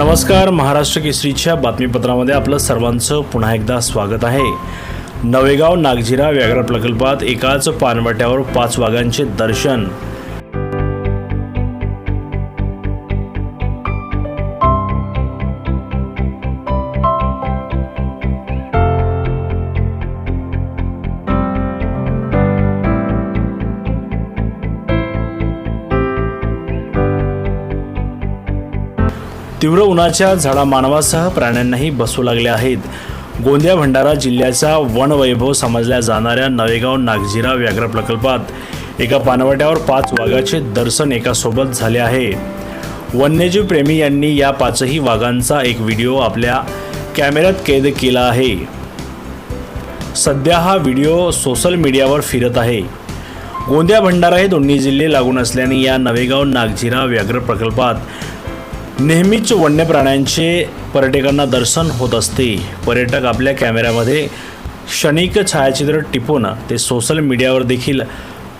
नमस्कार महाराष्ट्र केसरीच्या बातमीपत्रामध्ये आपलं सर्वांचं पुन्हा एकदा स्वागत आहे. नवेगाव नागझिरा व्याघ्र प्रकल्पात एकाच पानवट्यावर पाच वाघांचे दर्शन तीव्र उन्हाच्या झाडा मानवासह प्राण्यांनाही बसू लागल्या आहेत. गोंदिया भंडारा जिल्ह्याचा वनवैभव समजल्या जाणाऱ्या नवेगाव नागझिरा व्याघ्र प्रकल्पात एका पानवट्यावर पाच वाघाचे दर्शन एकासोबत झाले आहे. वन्यजीव प्रेमी यांनी या पाचही वाघांचा एक व्हिडिओ आपल्या कॅमेऱ्यात कैद केला आहे. सध्या हा व्हिडिओ सोशल मीडियावर फिरत आहे. गोंदिया भंडारा हे दोन्ही जिल्हे लागून असल्याने या नवेगाव नागझिरा व्याघ्र प्रकल्पात नेहमीच वन्य प्राण्यांचे पर्यटकांना दर्शन होत असते. पर्यटक आपल्या कॅमेऱ्यामध्ये क्षणिक छायाचित्र टिपून ते सोशल मीडियावर देखील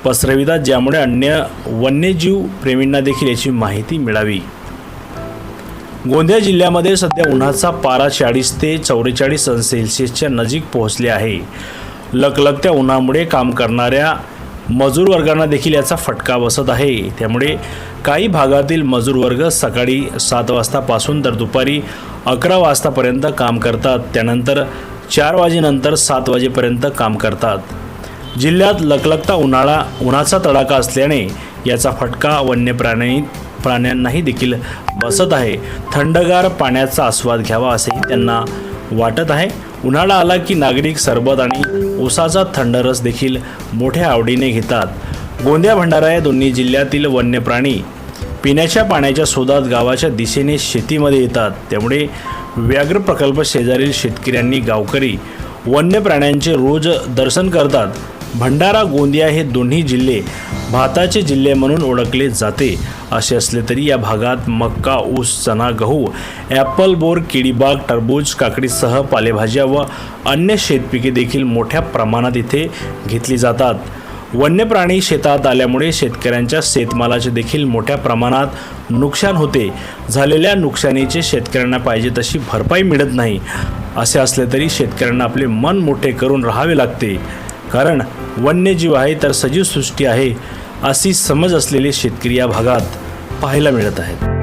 पसरवितात ज्यामुळे अन्य वन्यजीव प्रेमींना देखील याची माहिती मिळावी. गोंदिया जिल्ह्यामध्ये सध्या उन्हाचा पारा चाळीस ते चौवेचाळीस सेल्सिअसच्या नजीक पोहोचले आहे. लकलकत्या उन्हामुळे काम करणाऱ्या मजूर वर्गांना देखील याचा फटका बसत आहे. त्यामुळे काही भागातील मजूर वर्ग सकाळी सात वाजतापासून तर दुपारी अकरा वाजतापर्यंत काम करतात. त्यानंतर चार वाजेनंतर सात वाजेपर्यंत काम करतात. जिल्ह्यात लकलकता उन्हाळा उन्हाचा तडाखा असल्याने याचा फटका वन्य प्राणी प्राण्यांनाही देखील बसत आहे. थंडगार पाण्याचा आस्वाद घ्यावा असेही त्यांना वाटत आहे. उन्हाळा आला की नागरिक सरबत आणि ऊसाचा थंड रस देखील मोठ्या आवडीने घेतात. गोंदिया भंडारा या दोन्ही जिल्ह्यातील वन्य प्राणी पिण्याच्या पाण्याच्या शोधात गावाच्या दिशेने शेतीमध्ये येतात. त्यामुळे व्याघ्र प्रकल्प शेजारील शेतकऱ्यांनी गावकरी वन्य प्राण्यांचे रोज दर्शन करतात. भंडारा गोंदिया हे दोन्ही जिल्हे भाताचे जिल्हे म्हणून ओळखले जाते. असे असले तरी या भागात मक्का ऊस चणा गहू ॲपल बोर केळीबाग टरबूज काकडीसह पालेभाज्या व अन्य शेतपिके देखील मोठ्या प्रमाणात इथे घेतली जातात. वन्य प्राणी शेतात आल्यामुळे शेतकऱ्यांच्या शेतमालाचे देखील मोठ्या प्रमाणात नुकसान होते. झालेल्या नुकसानीचे शेतकऱ्यांना पाहिजे तशी भरपाई मिळत नाही. असे असले तरी शेतकऱ्यांना आपले मन मोठे करून राहावे लागते. कारण वन्यजीव आहे तर सजीव सृष्टी आहे अशी समज असलेले शेतकरी या भागात पाहायला मिळत आहेत.